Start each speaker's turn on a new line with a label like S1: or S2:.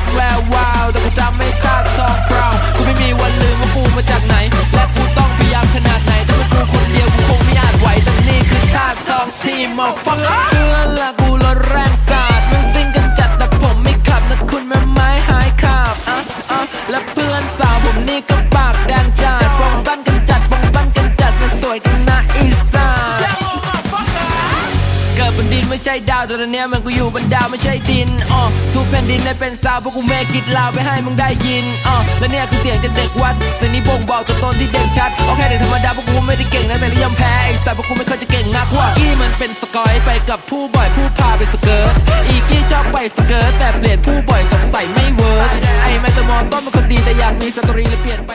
S1: ดแวววาวแต่กูจำไม่คาดซองเพรากูไม่มีวันลืมว่ากูมาจากไหน และกูต้องพยายามขนาดไหนแต่เป็นกูคนเดียวกูคงไม่อาจไหวแต่นี่คือท่าซองที่มาฟัง กิดบนดินไม่ใช่ดาวแต่ตอนนี้มันกูอยู่บนดาวไม่ใช่ดินอ๋อทุกแผ่นดินได้เป็นสาวพวกกูไม่คิดลาวไปให้มึงได้ยินอ๋อและเนี่ยคือเสียงจากเด็กวัดเสียงนี้บ่งบอกตัวตนที่เด่นชัดโอเคเด็กธรรมดาพวกกูไม่ได้เก่งนะแต่นิยมแพ้ไอ้แต่พวกกูไม่เคยจะเก่งนักว่ากี้มันเป็นสกอยไปกับผู้บ่อยผู้พาไปสเกิร์ตอีกี้ชอบไปสเกิร์ตแต่เปลี่ยนผู้บ่อยสงสัยไม่เวิร์กไอ้แม่จะมองต้นเป็นคนดีแต่อยากมีสตรีเลยเปลี่ยนไป